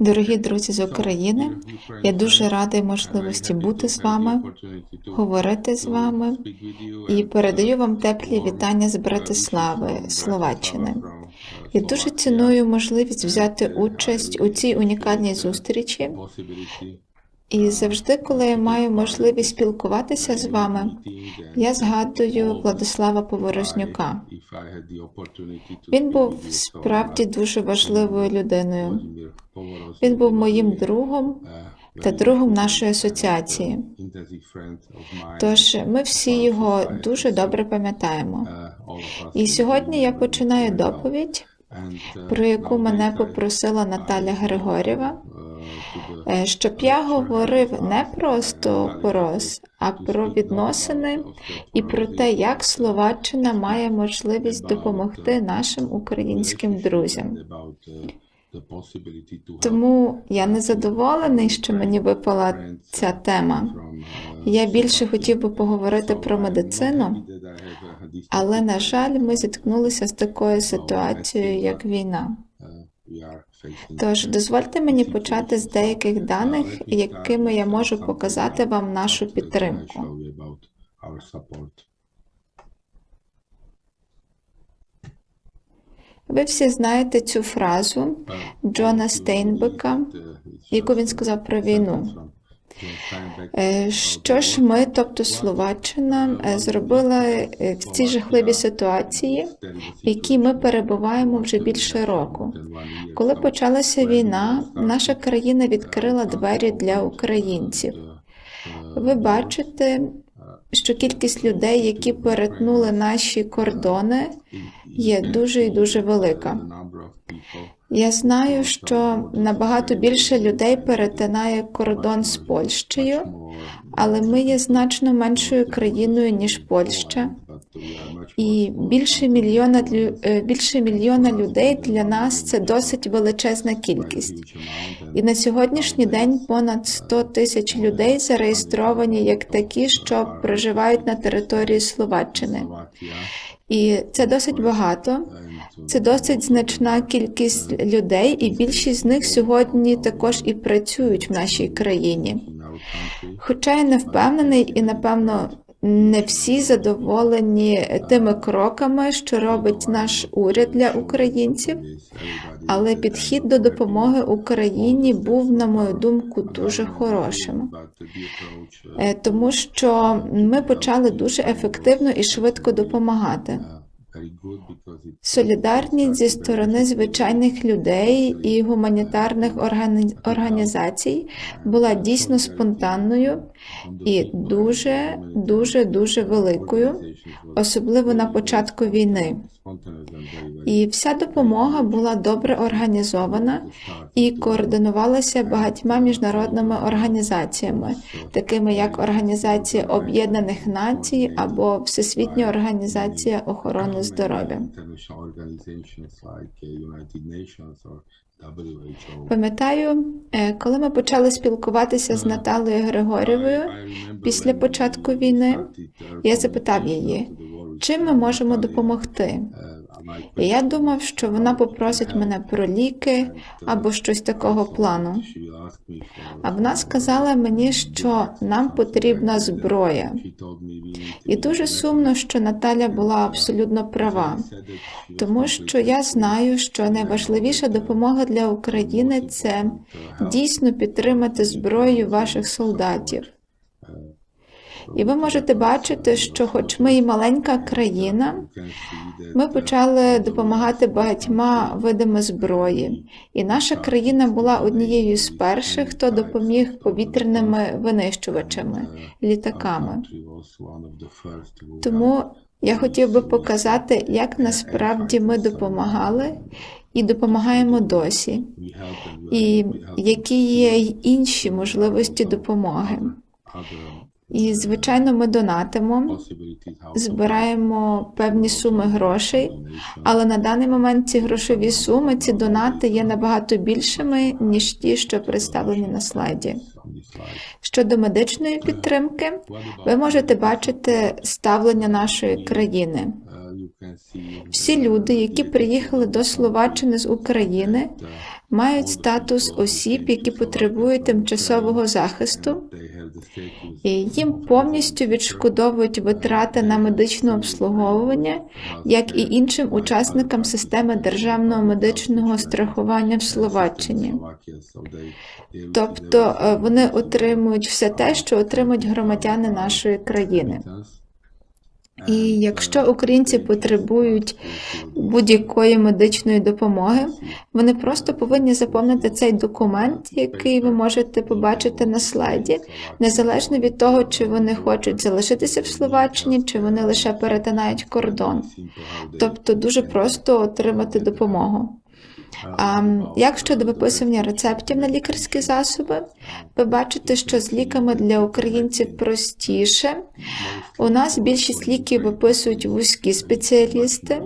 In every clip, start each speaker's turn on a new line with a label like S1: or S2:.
S1: Дорогі друзі з України, я дуже радий можливості бути з вами, говорити з вами і передаю вам теплі вітання з Братислави, Словаччини. Я дуже ціную можливість взяти участь у цій унікальній зустрічі. І завжди, коли я маю можливість спілкуватися з вами, я згадую Владислава Поворознюка. Він був справді дуже важливою людиною. Він був моїм другом та другом нашої асоціації. Тож ми всі його дуже добре пам'ятаємо. І сьогодні я починаю доповідь, про яку мене попросила Наталя Григорєва, щоб я говорив не просто порос, а про відносини і про те, як Словаччина має можливість допомогти нашим українським друзям. Тому я не задоволений, що мені випала ця тема. Я більше хотів би поговорити про медицину, але на жаль, ми зіткнулися з такою ситуацією, як війна. Тож дозвольте мені почати з деяких даних, якими я можу показати вам нашу підтримку. Ви всі знаєте цю фразу Джона Стейнбека, яку він сказав про війну. Е, Що ж ми, тобто Словаччина, е, зробила е, в цій жахливій ситуації, в якій ми перебуваємо вже більше року? Коли почалася війна, наша країна відкрила двері для українців. Ви бачите, що кількість людей, які перетнули наші кордони, є дуже і дуже велика. Я знаю, що набагато більше людей перетинає кордон з Польщею, але ми є значно меншою країною ніж Польща, і більше мільйона е, більше мільйона людей для нас це досить величезна кількість. І на сьогоднішній день понад 100 тисяч людей зареєстровані як такі, що проживають на території Словаччини. І це досить багато. Це досить значна кількість людей, і більшість з них сьогодні також і працюють в нашій країні. Хоча я не впевнений, і напевно не всі задоволені тими кроками, що робить наш уряд для українців, але підхід до допомоги Україні був, на мою думку, дуже хорошим. Е, тому що ми почали дуже ефективно і швидко допомагати. Солідарність зі сторони звичайних людей і гуманітарних органі- організацій була дійсно спонтанною і дуже, дуже, дуже великою, особливо на початку війни. І вся допомога була добре організована і координувалася багатьма міжнародними організаціями, такими як Організація Об'єднаних Націй або Всесвітня організація охорони здоров'я. Пам'ятаю, е, коли ми почали спілкуватися з Наталою Григорєвою після початку війни, я запитав її, чим ми можемо допомогти. Я думав, що вона попросить мене про ліки або щось такого плану. А вона сказала мені, що нам потрібна зброя. І дуже сумно, що Наталя була абсолютно права, тому що я знаю, що найважливіша допомога для України це дійсно підтримати зброєю ваших солдатів. І ви можете бачити, що, хоч ми і маленька країна, ми почали допомагати багатьма видами зброї, і наша країна була однією з перших, хто допоміг повітряними винищувачами, літаками. Тому я хотів би показати, як насправді ми допомагали і допомагаємо досі, і які є інші можливості допомоги. І, звичайно, ми донатимо, збираємо певні суми грошей, але на даний момент ці грошові суми, ці донати є набагато більшими, ніж ті, що представлені на слайді. Щодо медичної підтримки, ви можете бачити ставлення нашої країни. Всі люди, які приїхали до Словаччини з України, мають статус осіб, які потребують тимчасового захисту, і їм повністю відшкодовують витрати на медичне обслуговування, як і іншим учасникам системи державного медичного страхування в Словаччині. Тобто е, вони отримують все те, що отримують громадяни нашої країни. І якщо українці потребують будь-якої медичної допомоги, вони просто повинні заповнити цей документ, який ви можете побачити на слайді, незалежно від того, чи вони хочуть залишитися в Словаччині, чи вони лише перетинають кордон. Тобто дуже просто отримати допомогу. А як щодо виписування рецептів на лікарські засоби, ви бачите, що з ліками для українців простіше. У нас більшість ліків виписують вузькі спеціалісти.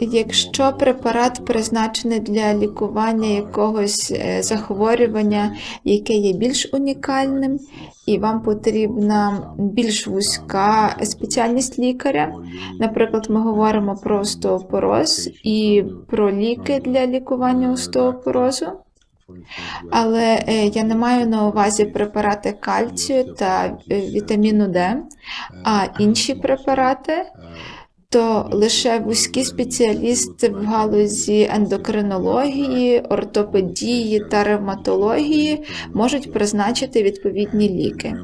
S1: Якщо препарат призначений для лікування якогось е, захворювання, яке є більш унікальним, і вам потрібна більш вузька спеціальність лікаря, наприклад, ми говоримо про остеопороз і про ліки для лікування остеопорозу. Але е, я не маю на увазі препарати кальцію та е, вітаміну Д, а інші препарати, то лише вузькі спеціалісти в галузі ендокринології, ортопедії та ревматології можуть призначити відповідні ліки.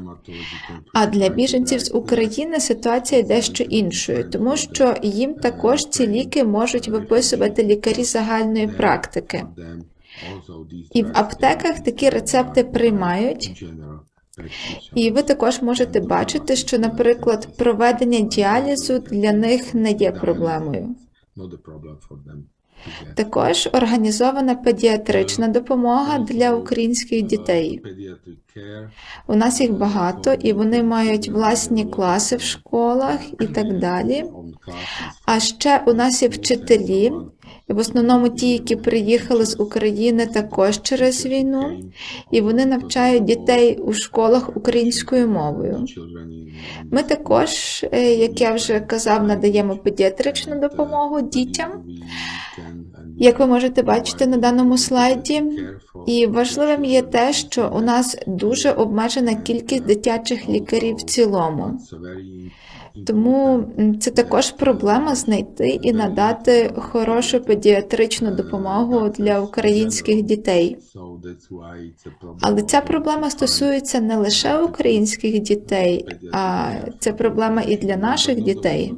S1: А для біженців з України ситуація дещо іншою, тому що їм також ці ліки можуть виписувати лікарі загальної практики. І в аптеках такі рецепти приймають. І ви також можете бачити, що, наприклад, проведення діалізу для них не є проблемою. Також організована педіатрична допомога для українських дітей. У нас їх багато, і вони мають власні класи в школах і так далі. А ще у нас є вчителі, в основному ті, які приїхали з України також через війну, і вони навчають дітей у школах українською мовою. Ми також, е, як я вже казав, надаємо педіатричну допомогу дітям, як ви можете бачити на даному слайді. І важливим є те, що у нас дуже обмежена кількість дитячих лікарів в цілому. Тому це також проблема знайти і надати хорошу педіатричну допомогу для українських дітей. Але ця проблема стосується не лише українських дітей, а це проблема і для наших дітей.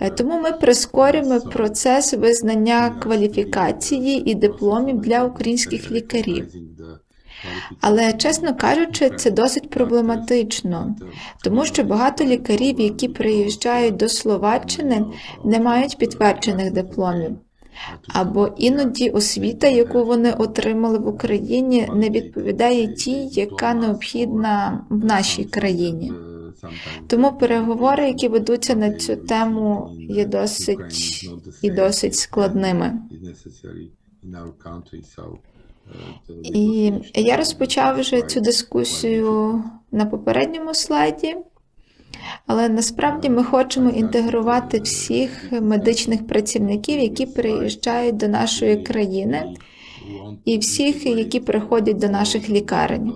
S1: Е, Тому ми прискорюємо процес визнання кваліфікації і дипломів для українських лікарів. Але, чесно кажучи, це досить проблематично, тому що багато лікарів, які приїжджають до Словаччини, не мають підтверджених дипломів. Або іноді освіта, яку вони отримали в Україні, не відповідає тій, яка необхідна в нашій країні. Тому переговори, які ведуться на цю тему, є досить і досить складними. І я розпочав вже цю дискусію на попередньому слайді, але насправді ми хочемо інтегрувати всіх медичних працівників, які приїжджають до нашої країни, і всіх, які приходять до наших лікарень.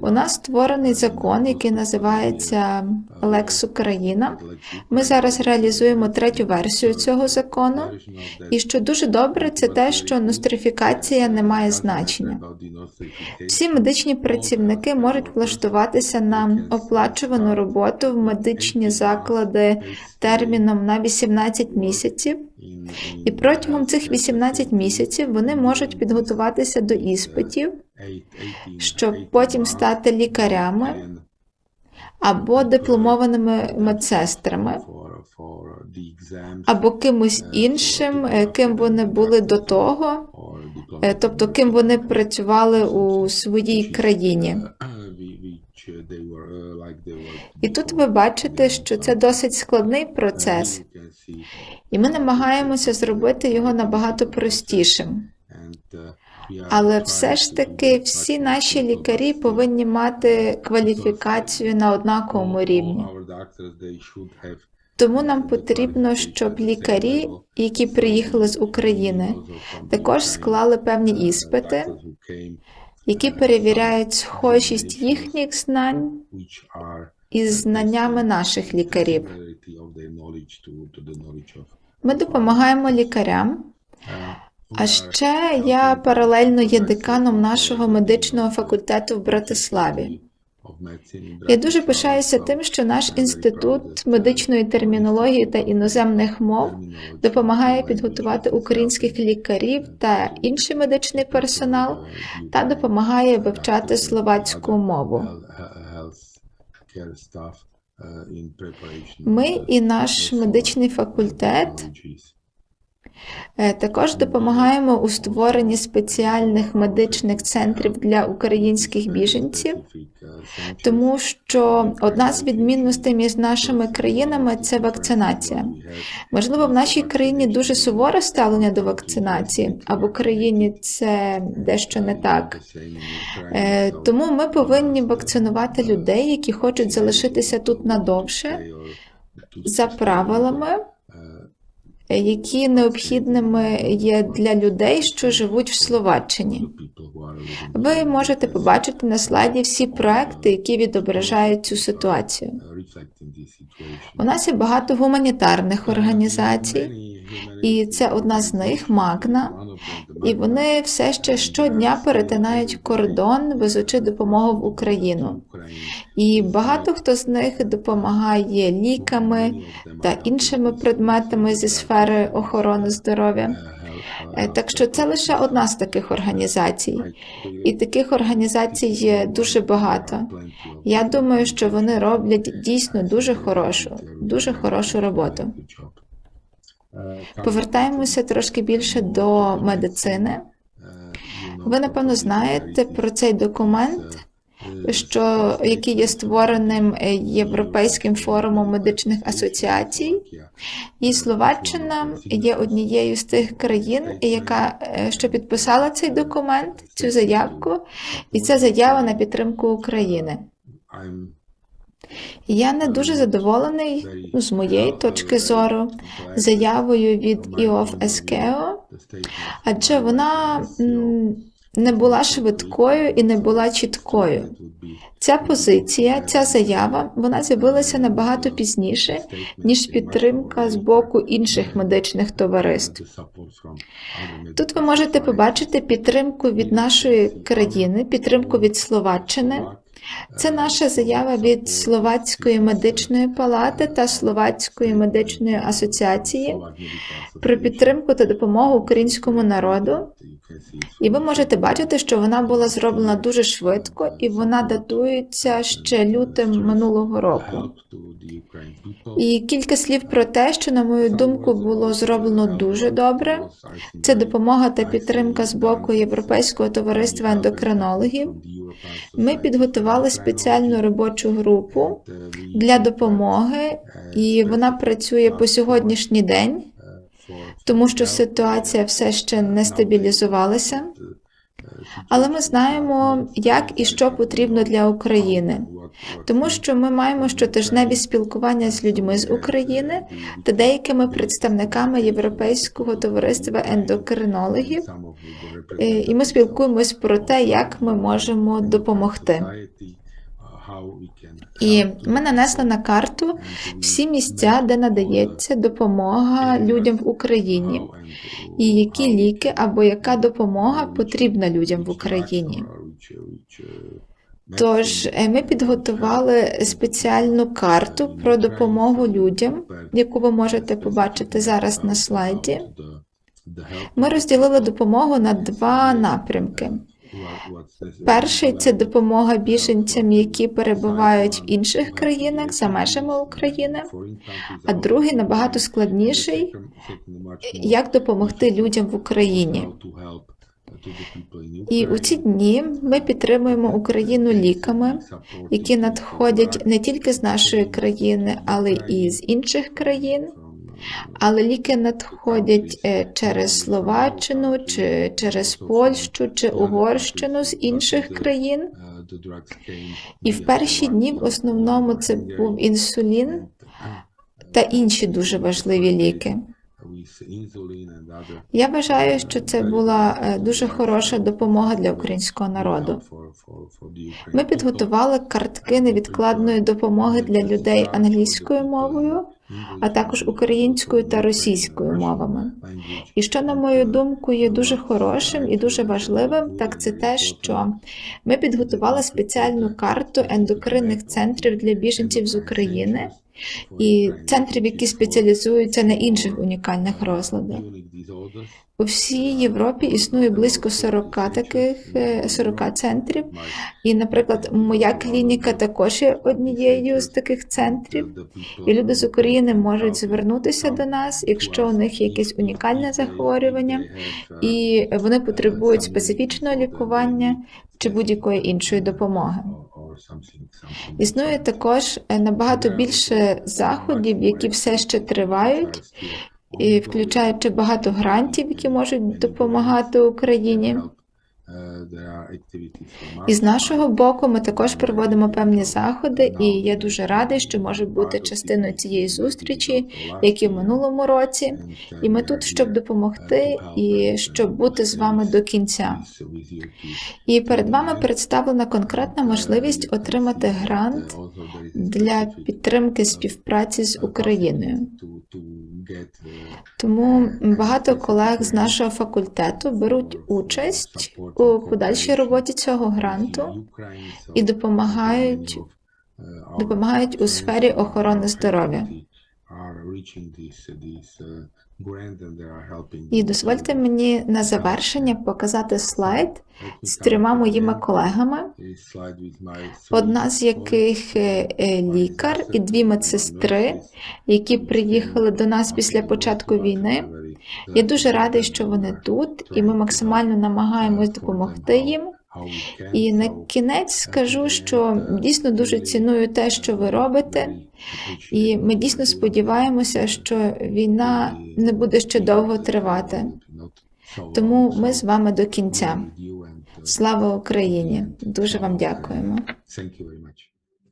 S1: У нас створений закон, який називається Lex Україна. Ми зараз реалізуємо третю версію цього закону. І що дуже добре, це те, що нострифікація не має значення. Всі медичні працівники можуть влаштуватися на оплачувану роботу в медичні заклади терміном на 18 місяців. І протягом цих 18 місяців вони можуть підготуватися до іспитів, щоб потім стати лікарями або дипломованими медсестрами, або кимось іншим, е, ким вони були до того, е, тобто ким вони працювали у своїй країні. І тут ви бачите, що це досить складний процес, і ми намагаємося зробити його набагато простішим. Але все ж таки всі наші лікарі повинні мати кваліфікацію на однаковому рівні. Тому нам потрібно, щоб лікарі, які приїхали з України, також склали певні іспити, які перевіряють схожість їхніх знань із знаннями наших лікарів. Ми допомагаємо лікарям. А ще я паралельно є деканом нашого медичного факультету в Братиславі. Я дуже пишаюся тим, що наш інститут медичної термінології та іноземних мов допомагає підготувати українських лікарів та інший медичний персонал та допомагає вивчати словацьку мову. Ми і наш медичний факультет Також допомагаємо у створенні спеціальних медичних центрів для українських біженців, тому що одна з відмінностей між нашими країнами це вакцинація. Можливо, в нашій країні дуже суворе ставлення до вакцинації, а в Україні це дещо не так. Е, Тому ми повинні вакцинувати людей, які хочуть залишитися тут надовше за правилами е, які необхідними є для людей, що живуть в Словаччині. Ви можете побачити на слайді всі проекти, які відображають цю ситуацію. У нас є багато гуманітарних організацій, і це одна з них Магна. І вони все ще щодня перетинають кордон, везучи допомогу в Україну. І багато хто з них допомагає ліками та іншими предметами зі сфери охорони здоров'я. Е, Так що це лише одна з таких організацій, і таких організацій є дуже багато. Я думаю, що вони роблять дійсно дуже хорошу, дуже хорошу роботу. Повертаємося трошки більше до медицини. Ви напевно знаєте про цей документ, що який є створеним е, Європейським форумом медичних асоціацій, і Словаччина є однією з тих країн, яка е, що підписала цей документ, цю заявку, і це заява на підтримку України. Я не дуже задоволений ну, з моєї точки зору заявою від ІОФ СКЕО, адже вона м, не була швидкою і не була чіткою. Ця позиція, ця заява, вона з'явилася набагато пізніше, ніж підтримка з боку інших медичних товариств. Тут ви можете побачити підтримку від нашої країни, підтримку від Словаччини. Це наша заява від Словацької медичної палати та Словацької медичної асоціації про підтримку та допомогу українському народу. І ви можете бачити, що вона була зроблена дуже швидко, і вона датується ще лютим минулого року. І кілька слів про те, що, на мою думку, було зроблено дуже добре. Це допомога та підтримка з боку Європейського товариства ендокринологів. Ми підготували спеціальну робочу групу для допомоги, і вона працює по сьогоднішній день, тому що ситуація все ще не стабілізувалася. Але ми знаємо, як і що потрібно для України, тому що ми маємо щотижневі спілкування з людьми з України та деякими представниками Європейського товариства ендокринологів, Е, і ми спілкуємось про те, як ми можемо допомогти. І ми нанесли на карту всі місця, де надається допомога людям в Україні, і які ліки або яка допомога потрібна людям в Україні. Тож е, ми підготували спеціальну карту про допомогу людям, яку ви можете побачити зараз на слайді. Ми розділили допомогу на два напрямки. Перший це допомога біженцям, які перебувають в інших країнах за межами України, а другий набагато складніший як допомогти людям в Україні. І у ці дні ми підтримуємо Україну ліками, які надходять не тільки з нашої країни, але і з інших країн. Але ліки надходять е, через Словаччину, чи через Польщу, чи Угорщину з інших країн. І в перші дні в основному це був інсулін, та інші дуже важливі ліки. Я вважаю, що це була е, дуже хороша допомога для українського народу. Ми підготували картки невідкладної допомоги для людей англійською мовою, а також українською та російською мовами. І що, на мою думку, є дуже хорошим і дуже важливим, так це те, що ми підготували спеціальну карту ендокринних центрів для біженців з України і центрів, які спеціалізуються на інших унікальних розладах. У всій Європі існує близько 40 таких е, 40 центрів. І, наприклад, моя клініка також є однією з таких центрів. І люди з України можуть звернутися до нас, якщо у них є якесь унікальне захворювання, і вони потребують специфічного лікування чи будь-якої іншої допомоги. Існує також е, набагато більше заходів, які все ще тривають, і включаючи багато грантів, які можуть допомагати Україні. І з нашого боку ми також проводимо певні заходи, і я дуже радий, що можу бути частиною цієї зустрічі, як і в минулому році. І ми тут, щоб допомогти, і щоб бути з вами до кінця. І перед вами представлена конкретна можливість отримати грант для підтримки співпраці з Україною. Тому багато колег з нашого факультету беруть участь у подальшій роботі цього гранту і допомагають, допомагають у сфері охорони здоров'я. І дозвольте мені на завершення показати слайд з трьома моїми колегами, одна з яких е, е, лікар і дві медсестри, які приїхали до нас після початку війни. Я дуже радий, що вони тут, і ми максимально намагаємось допомогти їм. І на кінець скажу, що дійсно дуже ціную те, що ви робите, і ми дійсно сподіваємося, що війна не буде ще довго тривати. Тому ми з вами до кінця. Слава Україні! Дуже вам дякуємо.